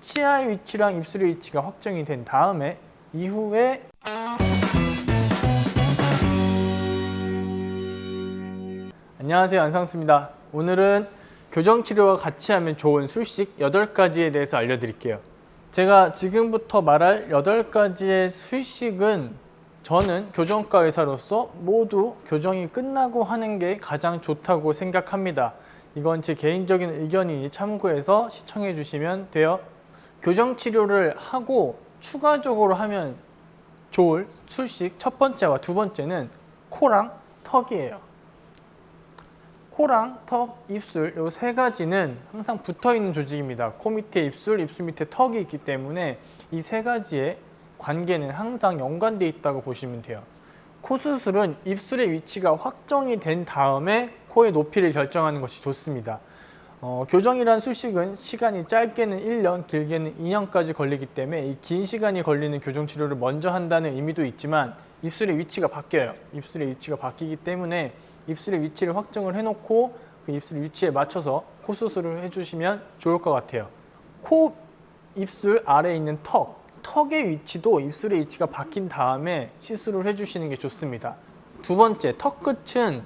치아의 위치랑 입술의 위치가 확정이 된 다음에 이후에 안녕하세요 안상수입니다. 오늘은 교정 치료와 같이 하면 좋은 술식 8가지에 대해서 알려드릴게요. 제가 지금부터 말할 8가지의 술식은 저는 교정과 의사로서 모두 교정이 끝나고 하는 게 가장 좋다고 생각합니다. 이건 제 개인적인 의견이니 참고해서 시청해 주시면 돼요. 교정 치료를 하고 추가적으로 하면 좋을 술식 첫 번째와 두 번째는 코랑 턱이에요. 코랑 턱, 입술 이 세 가지는 항상 붙어 있는 조직입니다. 코 밑에 입술, 입술 밑에 턱이 있기 때문에 이 세 가지의 관계는 항상 연관되어 있다고 보시면 돼요. 코 수술은 입술의 위치가 확정이 된 다음에 코의 높이를 결정하는 것이 좋습니다. 어, 교정이란 수식은 시간이 짧게는 1년, 길게는 2년까지 걸리기 때문에 이 긴 시간이 걸리는 교정 치료를 먼저 한다는 의미도 있지만 입술의 위치가 바뀌어요. 입술의 위치가 바뀌기 때문에 입술의 위치를 확정을 해놓고 그 입술 위치에 맞춰서 코 수술을 해주시면 좋을 것 같아요. 코 입술 아래에 있는 턱, 턱의 위치도 입술의 위치가 바뀐 다음에 시술을 해주시는 게 좋습니다. 두 번째, 턱 끝은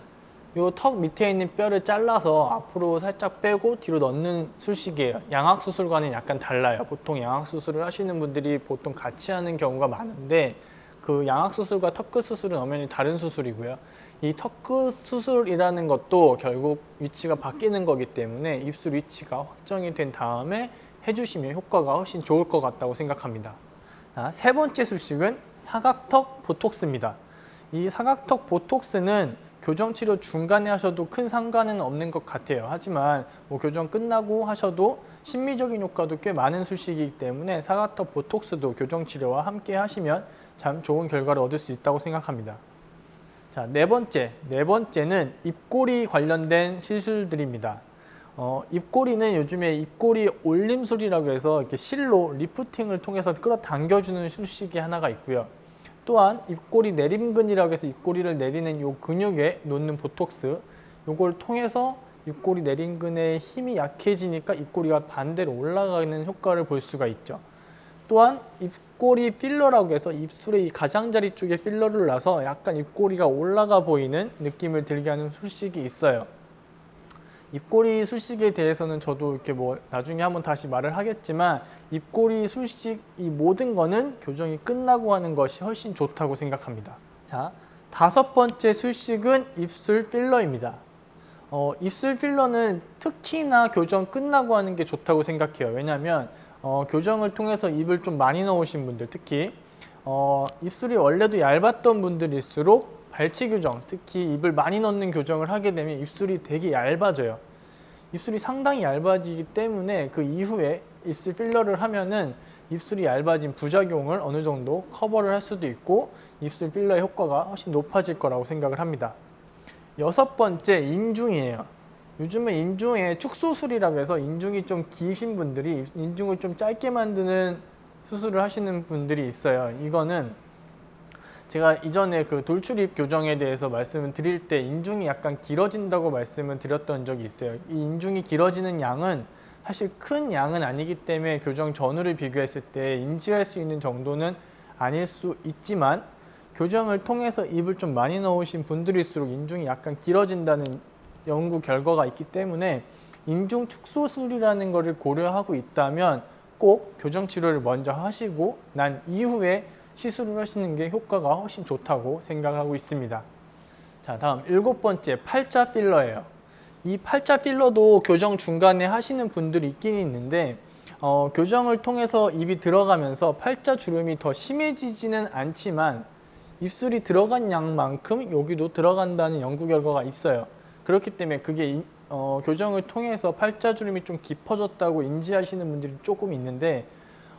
요턱 밑에 있는 뼈를 잘라서 앞으로 살짝 빼고 뒤로 넣는 술식이에요. 양악 수술과는 약간 달라요. 보통 양악 수술을 하시는 분들이 보통 같이 하는 경우가 많은데 그 양악 수술과 턱끝 수술은 엄연히 다른 수술이고요. 이 턱끝 수술이라는 것도 결국 위치가 바뀌는 거기 때문에 입술 위치가 확정이 된 다음에 해주시면 효과가 훨씬 좋을 것 같다고 생각합니다. 자, 세 번째 술식은 사각턱 보톡스입니다. 이 사각턱 보톡스는 교정 치료 중간에 하셔도 큰 상관은 없는 것 같아요. 하지만 뭐 교정 끝나고 하셔도 심미적인 효과도 꽤 많은 술식이기 때문에 사각턱 보톡스도 교정 치료와 함께 하시면 참 좋은 결과를 얻을 수 있다고 생각합니다. 자, 네 번째. 네 번째는 입꼬리 관련된 시술들입니다. 어, 입꼬리는 요즘에 입꼬리 올림술이라고 해서 이렇게 실로 리프팅을 통해서 끌어당겨주는 술식이 하나가 있고요. 또한 입꼬리 내림근이라고 해서 입꼬리를 내리는 요 근육에 놓는 보톡스 요걸 통해서 입꼬리 내림근의 힘이 약해지니까 입꼬리가 반대로 올라가는 효과를 볼 수가 있죠. 또한 입꼬리 필러라고 해서 입술의 이 가장자리 쪽에 필러를 놔서 약간 입꼬리가 올라가 보이는 느낌을 들게 하는 술식이 있어요. 입꼬리 술식에 대해서는 저도 이렇게 뭐 나중에 한번 다시 말을 하겠지만 입꼬리 술식 이 모든 거는 교정이 끝나고 하는 것이 훨씬 좋다고 생각합니다. 자, 다섯 번째 술식은 입술 필러입니다. 어, 입술 필러는 특히나 교정 끝나고 하는 게 좋다고 생각해요. 왜냐하면 어, 교정을 통해서 입을 좀 많이 넣으신 분들 특히 어, 입술이 원래도 얇았던 분들일수록 발치 교정, 특히 입을 많이 넣는 교정을 하게 되면 입술이 되게 얇아져요. 입술이 상당히 얇아지기 때문에 그 이후에 입술 필러를 하면은 입술이 얇아진 부작용을 어느 정도 커버를 할 수도 있고 입술 필러의 효과가 훨씬 높아질 거라고 생각을 합니다. 여섯 번째 인중이에요. 요즘은 인중에 축소술이라고 해서 인중이 좀 기신 분들이 인중을 좀 짧게 만드는 수술을 하시는 분들이 있어요. 이거는 제가 이전에 그 돌출입 교정에 대해서 말씀을 드릴 때 인중이 약간 길어진다고 말씀을 드렸던 적이 있어요. 이 인중이 길어지는 양은 사실 큰 양은 아니기 때문에 교정 전후를 비교했을 때 인지할 수 있는 정도는 아닐 수 있지만 교정을 통해서 입을 좀 많이 넣으신 분들일수록 인중이 약간 길어진다는 연구 결과가 있기 때문에 인중 축소술이라는 것을 고려하고 있다면 꼭 교정 치료를 먼저 하시고 난 이후에 시술을 하시는 게 효과가 훨씬 좋다고 생각하고 있습니다. 자, 다음 일곱 번째 팔자 필러예요. 이 팔자 필러도 교정 중간에 하시는 분들이 있긴 있는데 어, 교정을 통해서 입이 들어가면서 팔자 주름이 더 심해지지는 않지만 입술이 들어간 양만큼 여기도 들어간다는 연구 결과가 있어요. 그렇기 때문에 그게 이- 어, 교정을 통해서 팔자 주름이 좀 깊어졌다고 인지하시는 분들이 조금 있는데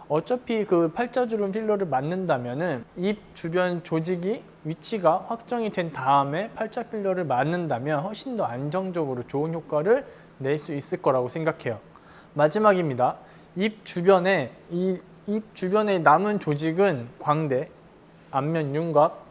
어차피 그 팔자주름 필러를 맞는다면은 입 주변 조직이 위치가 확정이 된 다음에 팔자 필러를 맞는다면 훨씬 더 안정적으로 좋은 효과를 낼 수 있을 거라고 생각해요. 마지막입니다. 입 주변에 이 입 주변에 남은 조직은 광대, 안면 윤곽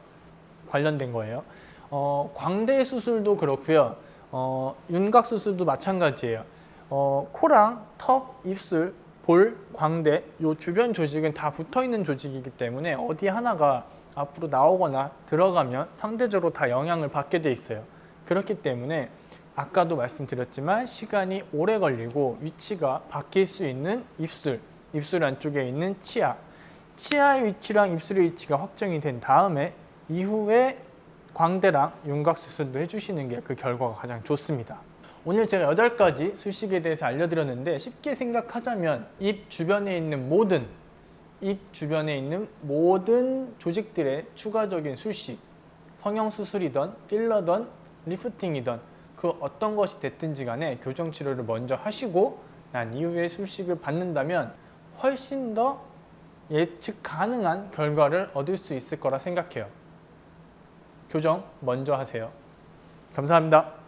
관련된 거예요. 어, 광대 수술도 그렇고요. 어, 윤곽 수술도 마찬가지예요. 어, 코랑 턱, 입술 볼, 광대 요 주변 조직은 다 붙어 있는 조직이기 때문에 어디 하나가 앞으로 나오거나 들어가면 상대적으로 다 영향을 받게 돼 있어요. 그렇기 때문에 아까도 말씀드렸지만 시간이 오래 걸리고 위치가 바뀔 수 있는 입술, 입술 안쪽에 있는 치아, 치아의 위치랑 입술의 위치가 확정이 된 다음에 이후에 광대랑 윤곽 수술도 해주시는 게 그 결과가 가장 좋습니다. 오늘 제가 여덟 가지 수식에 대해서 알려드렸는데 쉽게 생각하자면 입 주변에 있는 모든 입 주변에 있는 모든 조직들의 추가적인 수식, 성형 수술이던 필러던 리프팅이던 그 어떤 것이 됐든지 간에 교정 치료를 먼저 하시고 난 이후에 수식을 받는다면 훨씬 더 예측 가능한 결과를 얻을 수 있을 거라 생각해요. 교정 먼저 하세요. 감사합니다.